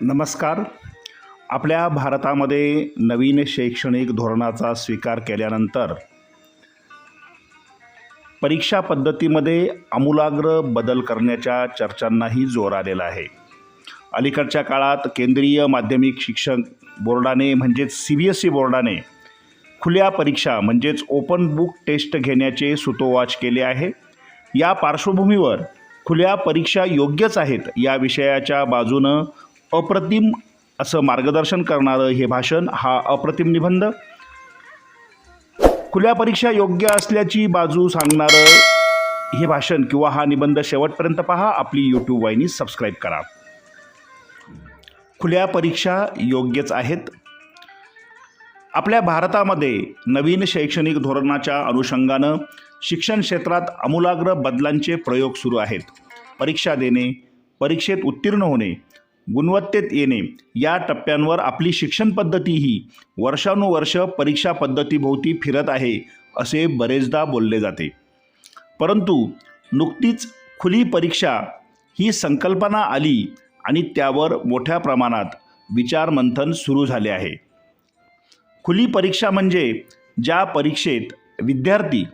नमस्कार. आपल्या भारतामध्ये नवीन शैक्षणिक धोरणाचा स्वीकार केल्यानंतर परीक्षा पद्धतीमध्ये आमूलाग्र बदल करण्याच्या चर्चांनाही जोर आलेला आहे. अलीकडच्या काळात केंद्रीय माध्यमिक शिक्षण बोर्डाने म्हणजेच सी बी एस ई बोर्डाने खुल्या परीक्षा म्हणजेच ओपन बुक टेस्ट घेण्याचे सुतोवाच केले आहे. या पार्श्वभूमीवर खुल्या परीक्षा योग्यच आहेत या विषयाच्या बाजूनं अप्रतिम असं मार्गदर्शन करणारं हे भाषण हा अप्रतिम निबंध. खुल्या परीक्षा योग्य असल्याची बाजू सांगणारं हे भाषण किंवा हा निबंध शेवटपर्यंत पहा. आपली यूट्यूब वाहिनी सबस्क्राईब करा. खुल्या परीक्षा योग्यच आहेत. आपल्या भारतामध्ये नवीन शैक्षणिक धोरणाच्या अनुषंगानं शिक्षण क्षेत्रात आमूलाग्र बदलांचे प्रयोग सुरू आहेत. परीक्षा देणे परीक्षेत उत्तीर्ण होणे गुणवत्तेत येणे. या टप्प्यांवर आपली शिक्षण पद्धती ही वर्षानुवर्ष परीक्षा पद्धतीभोवती फिरत आहे असे बरेचदा बोलले जाते. परंतु नुकतीच खुली परीक्षा ही संकल्पना आली आणि त्यावर मोठ्या प्रमाणात विचारमंथन सुरू झाले आहे. खुली परीक्षा म्हणजे ज्या परीक्षेत विद्यार्थी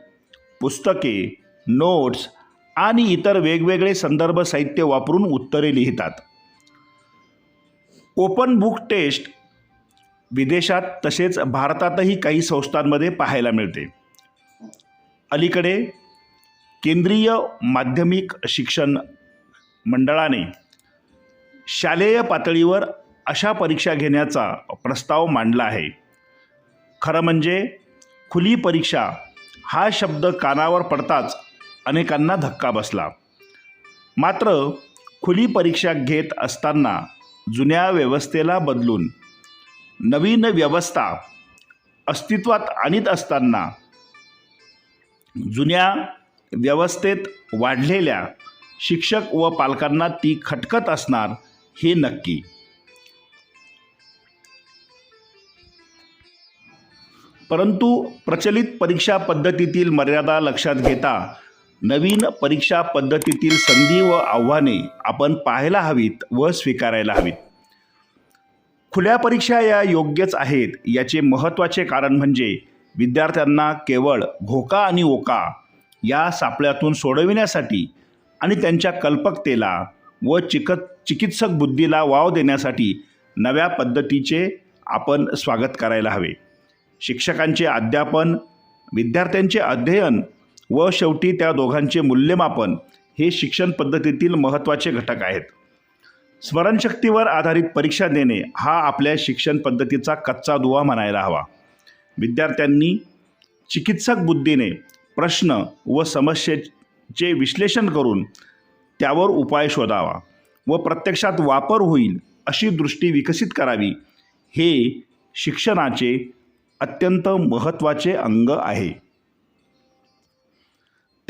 पुस्तके नोट्स आणि इतर वेगवेगळे संदर्भ साहित्य वापरून उत्तरे लिहितात. ओपन बुक टेस्ट विदेशात तसेच भारतातही काही संस्थांमध्ये पाहायला मिळते. अलीकडे केंद्रीय माध्यमिक शिक्षण मंडळाने शालेय पातळीवर अशा परीक्षा घेण्याचा प्रस्ताव मांडला आहे. खरं म्हणजे खुली परीक्षा हा शब्द कानावर पडताच अनेकांना धक्का बसला. मात्र खुली परीक्षा घेत असताना जुन्या व्यवस्थेला बदलून नवीन व्यवस्था अस्तित्वात आणीत असताना जुन्या व्यवस्थेत वाढलेल्या शिक्षक व पालकांना ती खटकत असणार हे नक्की. परंतु प्रचलित परीक्षा पद्धतीतील मर्यादा लक्षात घेता नवीन परीक्षा पद्धतीतील संधी व आव्हाने आपण पाहायला हवीत व स्वीकारायला हवीत. खुल्या परीक्षा या योग्यच आहेत याचे महत्त्वाचे कारण म्हणजे विद्यार्थ्यांना केवळ घोका आणि ओका या सापळ्यातून सोडविण्यासाठी आणि त्यांच्या कल्पकतेला व चिकत चिकित्सक बुद्धीला वाव देण्यासाठी नव्या पद्धतीचे आपण स्वागत करायला हवे. शिक्षकांचे अध्यापन विद्यार्थ्यांचे अध्ययन व शेवटी त्या दोघांचे मूल्यमापन हे शिक्षण पद्धतीतील महत्त्वाचे घटक आहेत. स्मरणशक्तीवर आधारित परीक्षा देणे हा आपल्या शिक्षण पद्धतीचा कच्चा दुवा म्हणायला हवा. विद्यार्थ्यांनी चिकित्सक बुद्धीने प्रश्न व समस्येचे विश्लेषण करून त्यावर उपाय शोधावा व प्रत्यक्षात वापर होईल अशी दृष्टी विकसित करावी हे शिक्षणाचे अत्यंत महत्त्वाचे अंग आहे.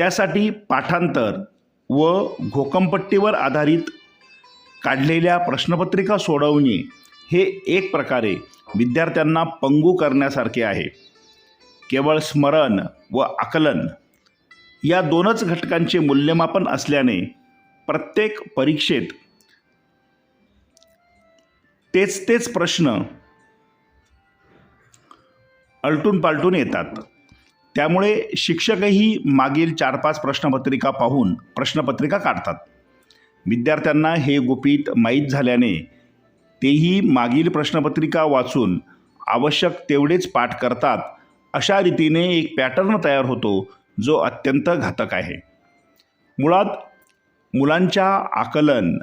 त्यासाठी पाठांतर व घोकंपट्टीवर आधारित काढलेल्या प्रश्नपत्रिका सोडवणे हे एक प्रकारे विद्यार्थ्यांना पंगू करण्यासारखे आहे. केवळ स्मरण व आकलन या दोनच घटकांचे मूल्यमापन असल्याने प्रत्येक परीक्षेत तेच तेच प्रश्न अलटून पालटून येतात. त्यामुळे शिक्षकही मागील चार पाच प्रश्नपत्रिका पाहून प्रश्नपत्रिका काढतात. विद्यार्थ्यांना हे गुपित माहीत झाल्याने तेही मागील प्रश्नपत्रिका वाचून आवश्यक तेवढेच पाठ करतात अशा रीतीने एक पॅटर्न तयार होतो जो अत्यंत घातक आहे. मुळात मुलांच्या आकलन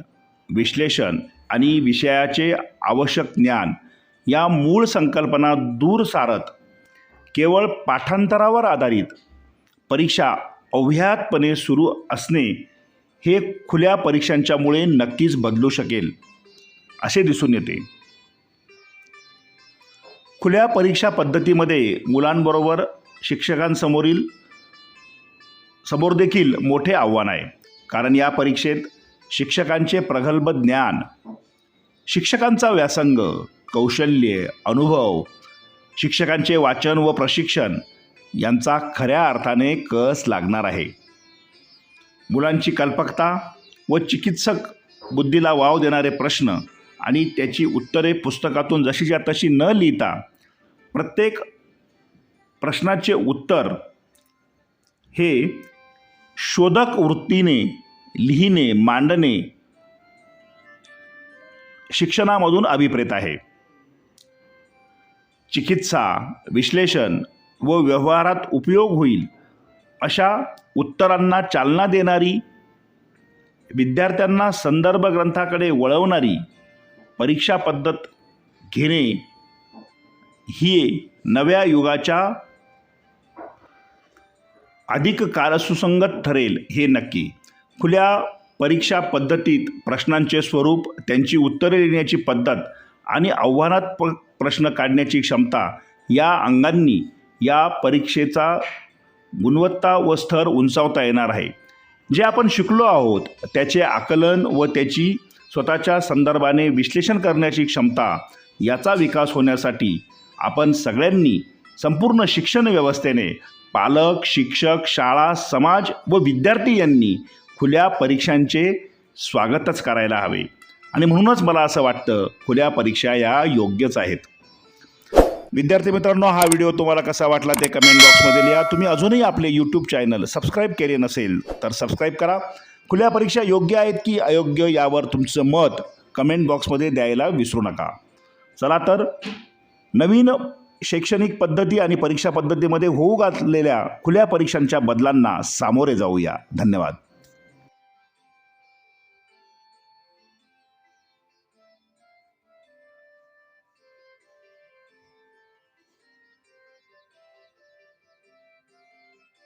विश्लेषण आणि विषयाचे आवश्यक ज्ञान या मूळ संकल्पना दूर सारत केवळ पाठांतरावर आधारित परीक्षा अव्याहतपणे सुरू असणे हे खुल्या परीक्षांच्यामुळे नक्कीच बदलू शकेल असे दिसून येते. खुल्या परीक्षा पद्धतीमध्ये मुलांबरोबर शिक्षकांसमोरील समोर देखील मोठे आव्हान आहे. कारण या परीक्षेत शिक्षकांचे प्रगल्भ ज्ञान शिक्षकांचा व्यासंग कौशल्य अनुभव शिक्षकांचे वाचन व प्रशिक्षण यांचा खऱ्या अर्थाने कस लागणार आहे? मुलांची कल्पकता व चिकित्सक बुद्धीला वाव देणारे प्रश्न आणि त्याची उत्तरे पुस्तकातून जशीच्या तशी न लिहिता प्रत्येक प्रश्नाचे उत्तर हे शोधक वृत्तीने लिहिणे मांडणे शिक्षणामधून अभिप्रेत आहे. चिकित्सा विश्लेषण व व्यवहारात उपयोग होईल अशा उत्तरांना चालना देणारी विद्यार्थ्यांना संदर्भ ग्रंथाकडे वळवणारी परीक्षा पद्धत घेणे ही नव्या युगाच्या अधिक कालसुसंगत ठरेल हे नक्की. खुल्या परीक्षा पद्धतीत प्रश्नांचे स्वरूप त्यांची उत्तरे देण्याची पद्धत आणि आव्हानात्मक प्रश्न काढण्याची क्षमता या अंगांनी या परीक्षेचा गुणवत्ता व स्तर उंचावता येणार आहे. जे आपण शिकलो आहोत त्याचे आकलन व त्याची स्वतःच्या संदर्भाने विश्लेषण करण्याची क्षमता याचा विकास होण्यासाठी आपण सगळ्यांनी संपूर्ण शिक्षण व्यवस्थेने पालक शिक्षक शाळा समाज व विद्यार्थी यांनी खुल्या परीक्षांचे स्वागतच करायला हवे. आणि म्हणूनच मला असं वाटतं खुल्या परीक्षा या योग्यच आहेत. विद्यार्थी मित्रांनो हा व्हिडिओ तुम्हाला कसा वाटला ते कमेंट बॉक्समध्ये लिहा. तुम्ही अजूनही आपले यूट्यूब चॅनल सबस्क्राईब केले नसेल तर सबस्क्राईब करा. खुल्या परीक्षा योग्य आहेत की अयोग्य यावर तुमचं मत कमेंट बॉक्समध्ये द्यायला विसरू नका. चला तर नवीन शैक्षणिक पद्धती आणि परीक्षा पद्धतीमध्ये होऊ घातलेल्या खुल्या परीक्षांच्या बदलांना सामोरे जाऊया. धन्यवाद.